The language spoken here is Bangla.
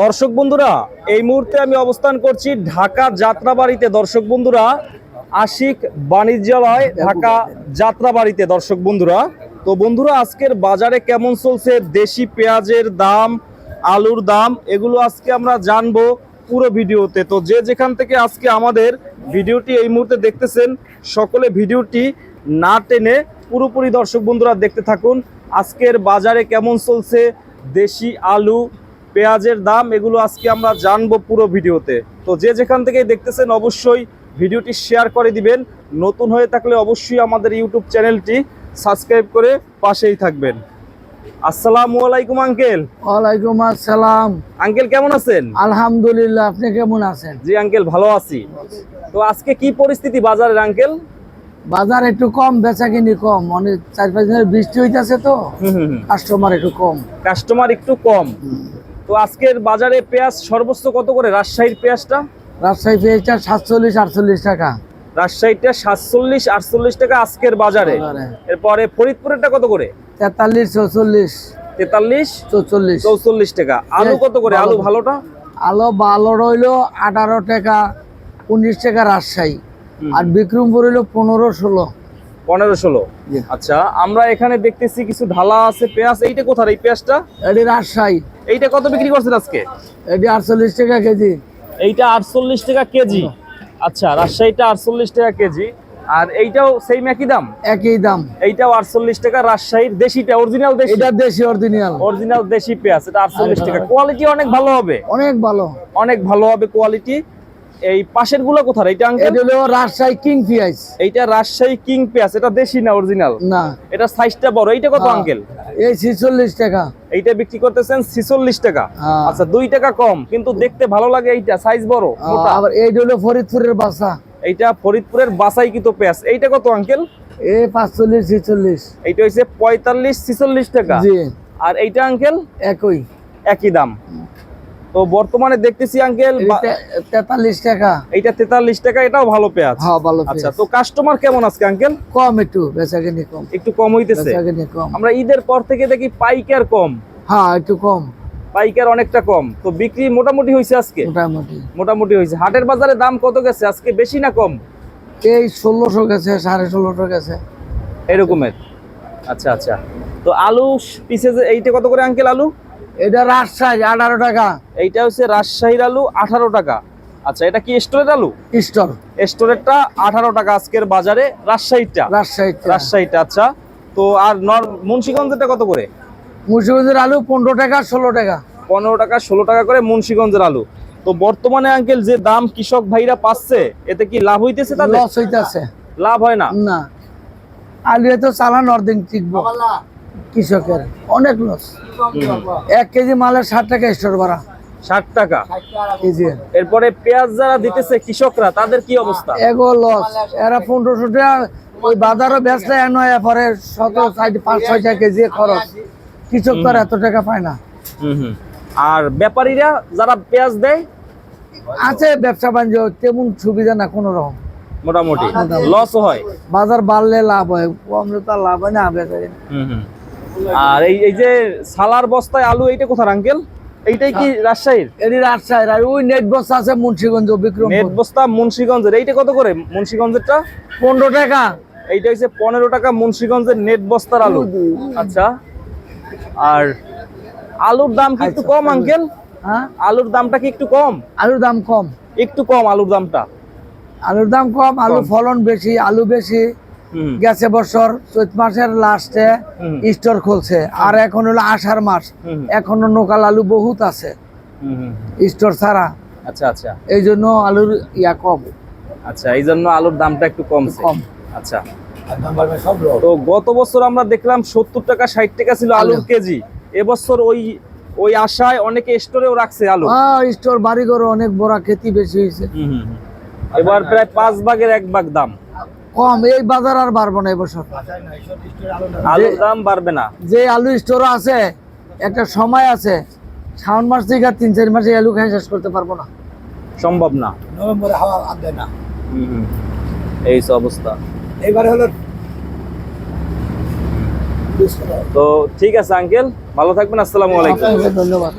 দর্শক বন্ধুরা, এই মুহূর্তে আমি অবস্থান করছি ঢাকা যাত্রাবাড়িতে। দর্শক বন্ধুরা, আশিক বাণিজ্যালয়, ঢাকা যাত্রাবাড়িতে, দর্শক বন্ধুরা। তো বন্ধুরা, আজকের বাজারে কেমন চলছে? দেশি পেঁয়াজের দাম, আলুর দাম, এগুলো আজকে আমরা জানব পুরো ভিডিওতে। তো যে যেখান থেকে আজকে আমাদের ভিডিওটি এই মুহূর্তে দেখতেছেন, সকলে ভিডিওটি না টেনে পুরোপুরি দর্শক বন্ধুরা দেখতে থাকুন। আজকের বাজারে কেমন চলছে? দেশি আলু পেঁয়াজের দাম এগুলো আজকে আমরা জানব পুরো ভিডিওতে। তো যে যেখান থেকে দেখতেছেন অবশ্যই ভিডিওটি শেয়ার করে দিবেন। নতুন হয়ে থাকলে অবশ্যই আমাদের ইউটিউব চ্যানেলটি সাবস্ক্রাইব করে পাশেই থাকবেন। আসসালামু আলাইকুম আঙ্কেল। ওয়ালাইকুম আসসালাম। আঙ্কেল কেমন আছেন? আলহামদুলিল্লাহ আপনি কেমন আছেন? জি আঙ্কেল ভালো আছি। তো আজকে কি পরিস্থিতি বাজারের আঙ্কেল? বাজার একটু কম বেচা কিনি কম। অনেক চার পাঁচ দিনের বৃষ্টি হইতেছে তো কাস্টমার একটু কম। কাস্টমার একটু কম। তো আজকের বাজারে পেঁয়াজ সর্বোচ্চ কত করে? রাজশাহীর পেঁয়াজটা? রাজশাহী পেঁয়াজটা সাতচল্লিশ আটচল্লিশ টাকা। রাজশাহীটা সাতচল্লিশ আটচল্লিশ টাকা আজকের বাজারে। বাজারে। এরপরে ফরিদপুরেরটা কত করে? তেতাল্লিশ চৌচল্লিশ। তেতাল্লিশ চৌচল্লিশ। চৌচল্লিশ টাকা। আলু কত করে? আলু ভালোটা? আলো ভালো রইল আঠারো টাকা উনিশ টাকা রাজশাহী। আর বিক্রমপুর হইল পনেরো ষোলো। পনেরো ষোলো। আচ্ছা আমরা এখানে দেখতেছি কিছু ঢালা আছে পেঁয়াজ এইটা কোথায় এই পেঁয়াজটা? এটি রাজশাহী। এইটা কত বিক্রি করছেন আজকে? এটি আটচল্লিশ টাকা কেজি। এইটা আটচল্লিশ টাকা কেজি। আচ্ছা রাজশাহীটা আটচল্লিশ টাকা কেজি। আর এইটাও সেই একই দাম? একই দাম। এইটাও আটচল্লিশ টাকা রাজশাহীর দেশিটা অরিজিনাল দেশি? এটা দেশি অরিজিনাল অরিজিনাল দেশি পেঁয়াজ এটা আটচল্লিশ টাকা। কোয়ালিটি অনেক ভালো হবে? অনেক ভালো। অনেক ভালো হবে কোয়ালিটি এই পাশেরগুলো কোথায় এটা আঙ্কেল এটা হলো রাজশাহী কিং পেঁয়াজ। এইটা রাজশাহী কিং পেঁয়াজ এটা দেশি না অরিজিনাল না। এটা সাইজটা বড় এইটা কত হ্যাঁ। আঙ্কেল এই ছিচল্লিশ টাকা। এইটা বিক্রি করতেছেন ছিচল্লিশ টাকা। হ্যাঁ। আচ্ছা দুই টাকা কম কিন্তু দেখতে ভালো লাগে এইটা সাইজ বড় মোটা। আবার এই হলো ফরিদপুরের বাসা। এইটা ফরিদপুরের বাসাই কিন্তু পেঁয়াজ। এইটা কত আঙ্কেল এ পাঁচচল্লিশ ছিচল্লিশ। এইটা হচ্ছে পঁয়তাল্লিশ ছিচল্লিশ টাকা। জি। আর এইটা আঙ্কেল একই। একই দাম। তো বর্তমানে দেখতেছি আঙ্কেল তেতাল্লিশ টাকা। এইটা তেতাল্লিশ টাকা এটাও ভালো পেঁয়াজ। হ্যাঁ ভালো আচ্ছা তো কাস্টমার কেমন আজকে আঙ্কেল কম একটু বেচা কিনি কম। একটু কম হইতেছে? কম। আমরা ঈদের পর থেকে দেখি পাইকার কম। হ্যাঁ একটু কম। পাইকার অনেকটা কম। তো বিক্রি মোটামুটি হয়েছে আজকে? মোটামুটি। মোটামুটি হয়েছে হাটের বাজারে দাম কত গেছে? আজকে বেশি না কম? এই ষোলোশো গেছে সাড়ে ষোলোশো গেছে। এরকমের। আচ্ছা আচ্ছা। তো আলু পিসে এইটা কত করে আঙ্কেল আলু? এটা রাজশাহী আঠারো টাকা। এইটা হচ্ছে রাজশাহীর আলু আঠারো টাকা। আচ্ছা এটা কি স্টোরের আলু? স্টোর। স্টোরেরটা আঠারো টাকা আজকের বাজারে রাজশাহীটা রাজশাহী রাজশাহীটা আচ্ছা। তো আর নর মুন্সিগঞ্জেরটা কত করে? মুন্সিগঞ্জের আলু পনেরো টাকা ষোলো টাকা। পনেরো টাকা ষোলো টাকা করে মুন্সিগঞ্জের আলু। তো বর্তমানে আঙ্কেল যে দাম কৃষক ভাইরা পাচ্ছে এতে কি লাভ হইতেছে তাদের? লস হইতাছে। লাভ হয় না? না। আলু তো চালান অর্ধেক টিকবো। কৃষকের অনেক লস এক কেজি মালের ষাট টাকা স্টোর ভাড়া। ষাট টাকা? কেজি। এরপরে পেঁয়াজ যারা দিতেছে কৃষকরা তাদের কি অবস্থা? এগো লস এরা পনেরোশো টাকা ওই বাজারও ব্যস্ত এনে পরে শত ষাট পাঁচ ছয় টাকা কেজি খরচ। কৃষক তো আর এত টাকা পায় না। আর ব্যাপারীরা যারা পেঁয়াজ দেয়? আছে ব্যবসা বাণিজ্য তেমন সুবিধা না কোনো রকম। মোটামুটি। লস হয়। বাজার বাড়লে লাভ হয় কমলে তো লাভ হয় না বেচা হুম হুম। আর এই এই যে সালার বস্তায় আলু এইটা কোথার আঙ্কেল এইটাই কি রাজশাহীর? এটি রাজশাহীর আর ওই নেট বস্তা আছে মুন্সিগঞ্জ বিক্রম নেট বস্তা মুন্সিগঞ্জের। এইটা কত করে মুন্সিগঞ্জেরটা? পনেরো টাকা। এইটা হচ্ছে পনেরো টাকা মুন্সিগঞ্জের নেট বস্তার আলু। আচ্ছা। আর আলুর দাম কি একটু কম আঙ্কেল হ্যাঁ? আলুর দামটা কি একটু কম? আলুর দাম কম। একটু কম আলুর দামটা। আলুর দাম কম আলু ফলন বেশি আলু বেশি। গেছে বছর চৈত মাসের লাস্টে স্টোর খুলছে। আর এখন হলো আষাঢ় মাস। এখনও নোকাল আলু বহুত আছে। স্টোর ছাড়া। আচ্ছা আচ্ছা। এই জন্য আলুর ইয়া কম। আচ্ছা এই জন্য আলুর দামটা একটু কমছে। কম। আচ্ছা। তো গত বছর আমরা দেখলাম সত্তর টাকা ষাট টাকা ছিল আলুর কেজি। এবছর ওই ওই আশায় অনেকে স্টোরেও রাখছে আলু। হ্যাঁ স্টোর বাড়ি ঘর অনেক বড় খেতি বেশি হয়েছে। এবার প্রায় পাঁচ ভাগের এক ভাগ দাম। কম এই বাজার আর বাড়বো না এবছর আলুর দাম বাড়বে না। যে আলু স্টোর আছে একটা সময় আছে শ্রাবণ মাস থেকে আর তিন চার মাসে আলু খাই শেষ করতে পারব না। সম্ভব না। নভেম্বরে হাওয়া আর দেয় না। এই অবস্থা। এবারে হলো তো ঠিক আছে আঙ্কেল ভালো থাকবেন আসসালামু আলাইকুম। ধন্যবাদ।